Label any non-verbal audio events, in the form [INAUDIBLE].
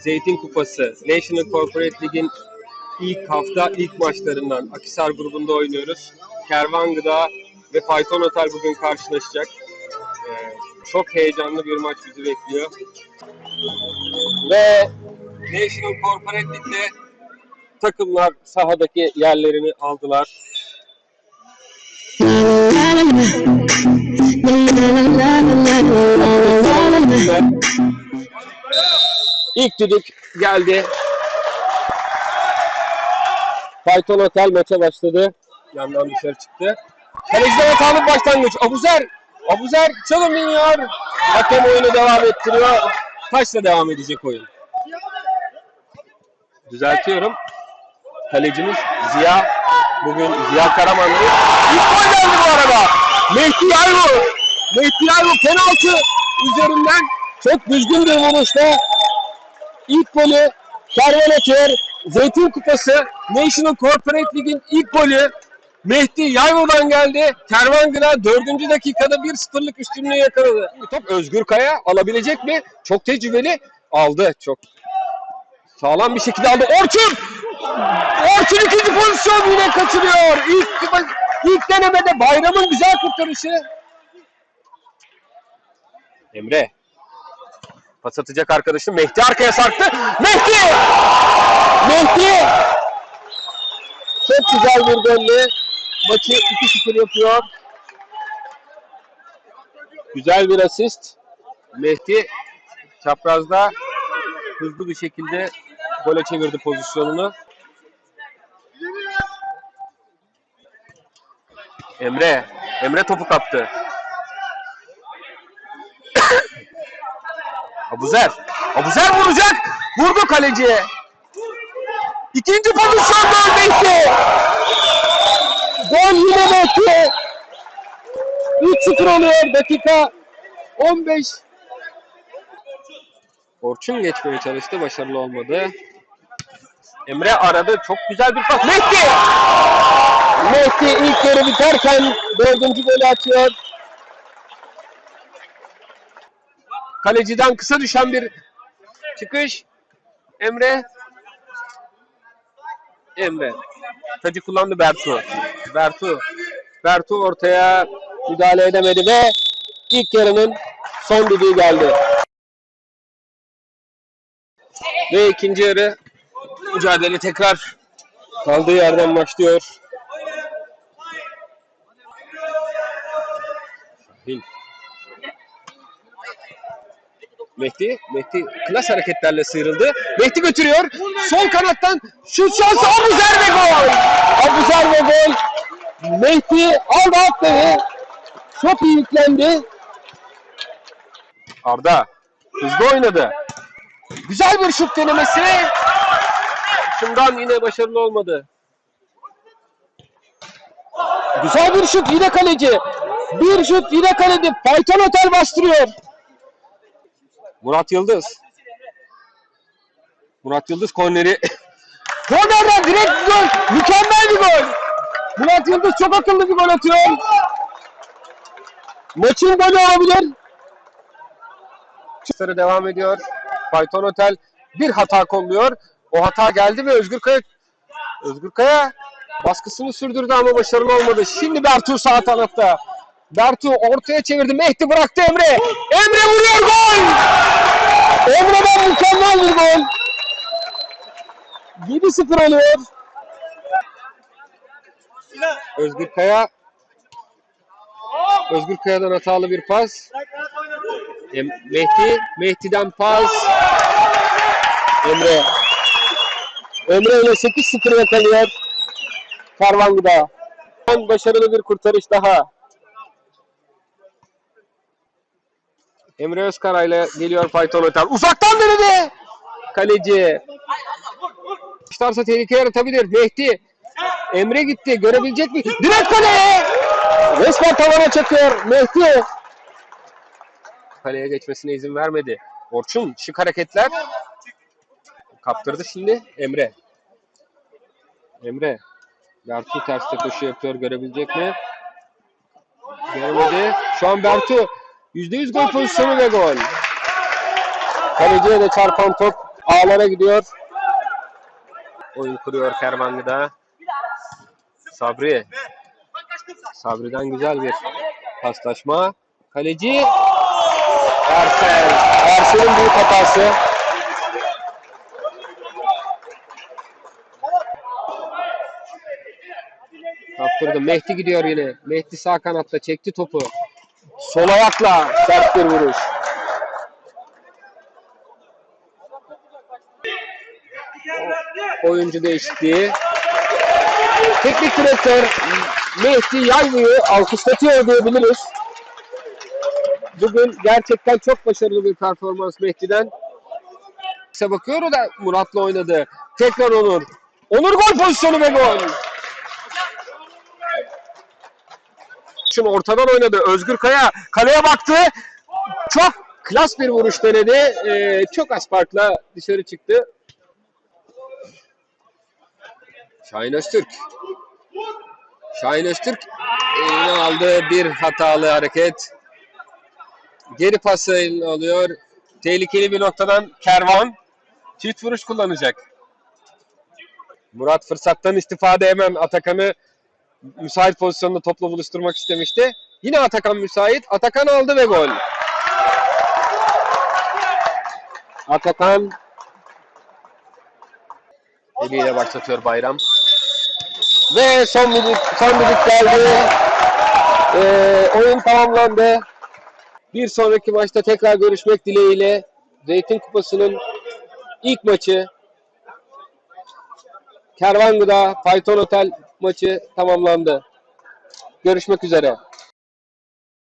Zeytin Kupası, National Corporate Lig'in ilk hafta ilk maçlarından Akisar grubunda oynuyoruz. Kervan Gıda ve Fayton Otel bugün karşılaşacak. Ee, çok heyecanlı bir maç bizi bekliyor. Ve National Corporate Lig'de takımlar sahadaki yerlerini aldılar. İlk düdük geldi. Python Otel maça başladı. Yandan dışarı çıktı. Kaleciden hatalı başlangıç. Abuzer. Abuzer çalım iniyor. Hakem oyunu devam ettiriyor. Taşla devam edecek oyun. Düzeltiyorum. Kalecimiz Ziya. Bugün Ziya Karamanlı. İlk gol geldi bu arada. Mehdi Yayvo. Mehdi Yayvo penaltı üzerinden çok düzgün bir vuruşla ilk golü Kervan atıyor. Zeytin Kupası National Corporate Lig'in ilk golü Mehdi Yayvo'dan geldi. Kervan Gıda 4. dakikada 1-0'lık üstünlüğü yakaladı. Top Özgür Kaya alabilecek mi? Çok tecrübeli. Aldı. Çok sağlam bir şekilde aldı. Orçun! Orçun ikinci pozisyon yine kaçırıyor. İlk, ilk denemede Bayram'ın güzel kurtarışı. Emre. Pas atacak arkadaşım Mehdi arkaya sarktı. Mehdi! Mehdi! Çok güzel bir golle maçı 2-0 yapıyor. Güzel bir asist. Mehdi çaprazda hızlı bir şekilde gole çevirdi pozisyonunu. Emre. Emre topu kaptı. Abuzer. Abuzer vuracak. Vurdu kaleciye. İkinci pozisyon gol Mehdi. Gol yine Mehdi. 3-0 oluyor. Dakika 15. Orçun geçmeye çalıştı. Başarılı olmadı. Emre aradı. Çok güzel bir pas. Mehdi! Mehdi ilk yarı biterken dördüncü golü atıyor. Kaleciden kısa düşen bir çıkış. Emre. Emre. Tacı kullandı Bertu. Bertu. Bertu ortaya müdahale edemedi ve ilk yarının son düdüğü geldi. Ve ikinci yarı mücadele tekrar kaldığı yerden başlıyor. Bil. Mehdi, Mehdi klas hareketlerle sıyrıldı. Mehdi götürüyor. Sol kanattan şut şansı Abuzer ve gol. Abuzer ve gol. Mehdi aldı atları. Çok iyi yüklendi. Arda hızlı oynadı. Güzel bir şut denemesi. Şundan yine başarılı olmadı. Güzel bir şut yine kaleci. Bir şut yine kaleci. Python Otel bastırıyor. Murat Yıldız. Murat Yıldız korneri. [LAUGHS] Kornerden direkt gol. Mükemmel bir gol. Murat Yıldız çok akıllı bir gol atıyor. Maçın golü olabilir. Çıkışları devam ediyor. Python Otel bir hata kolluyor. O hata geldi ve Özgür Kaya Özgür Kaya baskısını sürdürdü ama başarılı olmadı. Şimdi Bertu sağ tarafta. Bertu ortaya çevirdi. Mehdi bıraktı Emre. Emre vuruyor gol! Emre'den mükemmel bir gol. 7-0 oluyor. Özgür Kaya Özgür Kaya'dan hatalı bir pas. Mehdi, Mehdi'den pas. Emre. Emre ile 8-0 yakalıyor. Karvangı'da. Başarılı bir kurtarış daha. Emre Özkara ile geliyor Python Otel. Uzaktan denedi. Kaleci. Çıkarsa tehlike yaratabilir. Mehdi. Emre gitti. Görebilecek mi? Direkt kaleye. Resmen tavana çakıyor. Mehdi. Kaleye geçmesine izin vermedi. Orçun şık hareketler. Kaptırdı şimdi Emre. Emre. Bertu terste koşu yapıyor. Görebilecek mi? Göremedi. Şu an Bertu %100 gol pozisyonu ve gol. Kaleciye de çarpan top ağlara gidiyor. Oyun kuruyor Kervangı'da. Sabri. Sabri'den güzel bir paslaşma. Kaleci Ersel. Ersel'in büyük hatası. Kaptırdı. Mehdi gidiyor yine. Mehdi sağ kanatta çekti topu. Sol ayakla sert bir vuruş. Oyuncu değişikliği. Teknik direktör Mehdi Yaylı'yı alkışlatıyor diyebiliriz. Bugün gerçekten çok başarılı bir performans Mehdi'den. İşte bakıyor o da Murat'la oynadı. Tekrar Onur. Onur gol pozisyonu ve gol. Şimdi ortadan oynadı. Özgür Kaya kaleye baktı. Çok klas bir vuruş denedi. Ee, çok az farkla dışarı çıktı. Şahin Öztürk. Şahin Öztürk eline aldı bir hatalı hareket. Geri pası eline alıyor. Tehlikeli bir noktadan Kervan çift vuruş kullanacak. Murat fırsattan istifade hemen Atakan'ı müsait pozisyonda topla buluşturmak istemişti. Yine Atakan müsait. Atakan aldı ve gol. Atakan eliyle başlatıyor Bayram. Ve son düdük, son düdük geldi. Ee, oyun tamamlandı. Bir sonraki maçta tekrar görüşmek dileğiyle Zeytin Kupası'nın ilk maçı Kervangı'da Python Otel maçı tamamlandı. Görüşmek üzere.